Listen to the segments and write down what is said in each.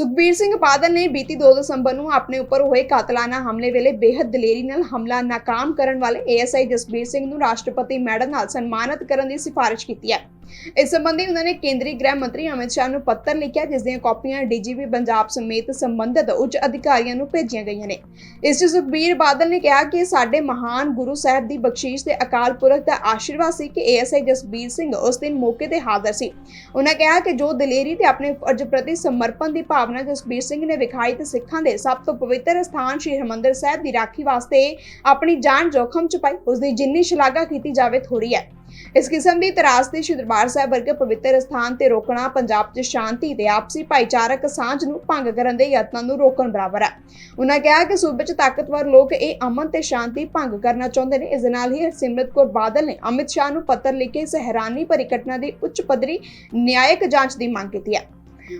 ਸੁਖਬੀਰ ਸਿੰਘ ਬਾਦਲ ਨੇ ਬੀਤੀ 2 ਦਸੰਬਰ ਨੂੰ ਆਪਣੇ ਉੱਪਰ ਹੋਏ ਕਾਤਲਾਨਾ ਹਮਲੇ ਵੇਲੇ ਬੇਹੱਦ ਦਲੇਰੀ ਨਾਲ ਹਮਲਾ ਨਾਕਾਮ ਕਰਨ ਵਾਲੇ ਏਐਸਆਈ ਜਸਬੀਰ ਸਿੰਘ ਨੂੰ ਰਾਸ਼ਟਰਪਤੀ ਮੈਡਲ ਨਾਲ ਸਨਮਾਨਿਤ ਕਰਨ ਦੀ ਸਿਫਾਰਿਸ਼ ਕੀਤੀ ਹੈ। ਇਸ ਸੰਬੰਧੀ ਉਹਨਾਂ ਨੇ ਕੇਂਦਰੀ ਗ੍ਰਹਿ ਮੰਤਰੀ ਅਮਿਤ ਸ਼ਾਹ ਨੂੰ ਪੱਤਰ ਲਿਖਿਆ, ਜਿਸ ਦੀਆਂ ਕਾਪੀਆਂ ਡੀਜੀਪੀ ਪੰਜਾਬ ਸਮੇਤ ਸੰਬੰਧਿਤ ਉੱਚ ਅਧਿਕਾਰੀਆਂ ਨੂੰ ਭੇਜੀਆਂ ਗਈਆਂ ਨੇ। ਇਸ 'ਚ ਸੁਖਬੀਰ ਬਾਦਲ ਨੇ ਕਿਹਾ ਕਿ ਸਾਡੇ ਮਹਾਨ ਗੁਰੂ ਸਾਹਿਬ ਦੀ ਬਖਸ਼ੀਸ਼ ਤੇ ਅਕਾਲ ਪੁਰਖ ਦਾ ਆਸ਼ੀਰਵਾਦ ਸੀ ਕਿ ਏਐਸਆਈ ਜਸਬੀਰ ਸਿੰਘ ਉਸ ਦਿਨ ਮੌਕੇ ਤੇ ਹਾਜ਼ਰ ਸੀ। ਉਹਨਾਂ ਕਿਹਾ ਕਿ ਜੋ ਦਲੇਰੀ ਤੇ ਆਪਣੇ ਫਰਜ਼ ਪ੍ਰਤੀ ਸਮਰਪਣ ਦੀ ਭਾਵਨਾ ਜਸਬੀਰ ਸਿੰਘ ਨੇ ਵਿਖਾਈ ਤੇ ਸਿੱਖਾਂ ਦੇ ਸਭ ਤੋਂ ਪਵਿੱਤਰ ਸਥਾਨ ਸ਼੍ਰੀ ਹਰਿਮੰਦਰ ਸਾਹਿਬ ਦੀ ਰਾਖੀ ਵਾਸਤੇ ਆਪਣੀ ਜਾਨ ਜੋਖਮ ਚ ਪਾਈ ਉਸ ਦੀ ਜਿੰਨੀ ਸ਼ਲਾਘਾ ਕੀਤੀ ਜਾਵੇ ਥੋੜੀ ਹੈ। ਇਸ ਕਿਸਮ ਦੀ ਤਰਾਸਦੀ ਸ਼੍ਰੀ ਦਰਬਾਰ ਸਾਹਿਬ ਵਰਗੇ ਪਵਿੱਤਰ ਸਥਾਨ ਤੇ ਰੋਕਣਾ ਪੰਜਾਬ 'ਚ ਸ਼ਾਂਤੀ ਤੇ ਆਪਸੀ ਭਾਈਚਾਰਕ ਸਾਂਝ ਨੂੰ ਭੰਗ ਕਰਨ ਦੇ ਯਤਨਾਂ ਨੂੰ ਰੋਕਣ ਬਰਾਬਰ ਹੈ। ਉਹਨਾਂ ਕਿਹਾ ਕਿ ਸੂਬੇ 'ਚ ਤਾਕਤਵਰ ਲੋਕ ਇਹ ਅਮਨ ਤੇ ਸ਼ਾਂਤੀ ਭੰਗ ਕਰਨਾ ਚਾਹੁੰਦੇ ਨੇ। ਇਸ ਨਾਲ ਹੀ ਹਰਸਿਮਰਤ ਕੌਰ ਬਾਦਲ ਨੇ ਅਮਿਤ ਸ਼ਾਹ ਨੂੰ ਪੱਤਰ ਲਿਖ ਕੇ ਇਸ ਹੈਰਾਨੀ ਭਰੀ ਘਟਨਾ ਦੀ ਉੱਚ ਪੱਧਰੀ ਨਿਆਇਕ ਜਾਂਚ ਦੀ ਮੰਗ ਕੀਤੀ ਹੈ।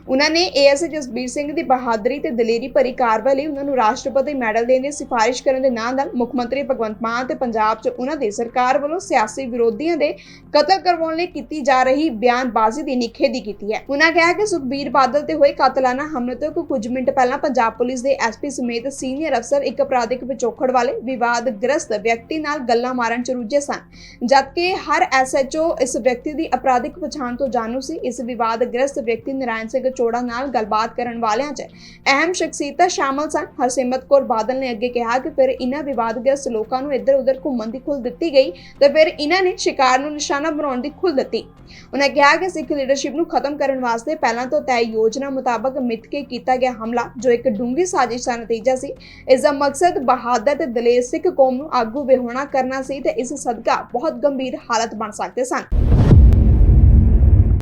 ਉਹਨਾਂ ਨੇ ਏਐਸ ਜਸਬੀਰ ਸਿੰਘ ਦੀ ਬਹਾਦਰੀ ਤੇ ਦਲੇਰੀ ਭਰੀ ਕਾਰਵਾਈ ਲਈ ਉਹਨਾਂ ਨੂੰ ਰਾਸ਼ਟਰਪਤੀ ਮੈਡਲ ਦੇਣ ਦੀ ਸਿਫਾਰਿਸ਼ ਕਰਨ ਦੇ ਨਾਲ ਨਾਲ ਮੁੱਖ ਮੰਤਰੀ ਭਗਵੰਤ ਮਾਨ ਤੇ ਪੰਜਾਬ 'ਚ ਉਹਨਾਂ ਦੀ ਸਰਕਾਰ ਵੱਲੋਂ ਸਿਆਸੀ ਵਿਰੋਧੀਆਂ ਦੇ ਕਤਲ ਕਰਵਾਉਣ ਲਈ ਕੀਤੀ ਜਾ ਰਹੀ ਬਿਆਨਬਾਜ਼ੀ ਦੀ ਨਿਖੇਧੀ ਕੀਤੀ ਹੈ। ਉਹਨਾਂ ਕਿਹਾ ਕਿ ਸੁਖਬੀਰ ਬਾਦਲ ਤੇ ਹੋਏ ਕਾਤਲਾਨਾ ਹਮਲੇ ਤੋਂ ਕੁਝ ਮਿੰਟ ਪਹਿਲਾਂ ਪੰਜਾਬ ਪੁਲਿਸ ਦੇ ਐਸਪੀ ਸਮੇਤ ਸੀਨੀਅਰ ਅਫਸਰ, ਇੱਕ ਅਪਰਾਧਿਕ ਪਿਛੋਕੜ ਵਾਲੇ ਵਿਵਾਦਗ੍ਰਸਤ ਵਿਅਕਤੀ ਨਾਲ ਗੱਲਾਂ ਮਾਰਨ 'ਚ ਰੁੱਝੇ ਸਨ। ਜਦਕਿ ਹਰ ਐਸਐਚਓ ਇਸ ਵਿਅਕਤੀ ਦੀ ਅਪਰਾਧਿਕ ਪਛਾਣ ਤੋਂ ਜਾਣੂ ਸੀ, ਇਸ ਵਿਵਾਦਗ੍ਰਸਤ ਵਿਅਕਤੀ ਨਰਾਇਣ ਸਿੰਘ ਚੋੜਾ ਨਾਲ ਗੱਲਬਾਤ ਕਰਨ ਵਾਲਿਆਂ 'ਚ ਅਹਿਮ ਸ਼ਖਸੀਅਤਾਂ ਸ਼ਾਮਲ ਸਨ। ਹਰਸਿਮਰਤ ਕੌਰ ਬਾਦਲ ਨੇ ਅੱਗੇ ਕਿਹਾ ਕਿ ਫਿਰ ਇਹਨਾਂ ਵਿਵਾਦਗ੍ਰਸਤ ਲੋਕਾਂ ਨੂੰ ਇੱਧਰ-ਉੱਧਰ ਘੁੰਮਣ ਦੀ ਖੁੱਲ੍ਹ ਦਿੱਤੀ ਗਈ ਤੇ ਫਿਰ ਇਹਨਾਂ ਨੇ ਸ਼ਿਕਾਰ ਨੂੰ ਨਿਸ਼ਾਨਾ ਬਣਾਉਣ ਦੀ ਖੁੱਲ੍ਹ ਦਿੱਤੀ। ਉਹਨਾਂ ਕਿਹਾ ਕਿ ਸਿੱਖ ਲੀਡਰਸ਼ਿਪ ਨੂੰ ਖਤਮ ਕਰਨ ਵਾਸਤੇ ਪਹਿਲਾਂ ਤੋਂ ਤੈਅ ਯੋਜਨਾ ਮੁਤਾਬਕ ਮਿੱਥ ਕੇ ਕੀਤਾ ਗਿਆ ਹਮਲਾ, ਜੋ ਇੱਕ ਡੂੰਘੀ ਸਾਜ਼ਿਸ਼ ਦਾ ਨਤੀਜਾ ਸੀ। ਇਸ ਦਾ ਮਕਸਦ ਬਹਾਦਰ ਤੇ ਦਲੇਰ ਸਿੱਖ ਕੌਮ ਨੂੰ ਆਗੂ ਵਿਹੋਣਾ ਕਰਨਾ ਸੀ ਤੇ ਇਸ ਸਦਕਾ ਬਹੁਤ ਗੰਭੀਰ ਹਾਲਤ ਬਣ ਸਕਦੇ ਸਨ।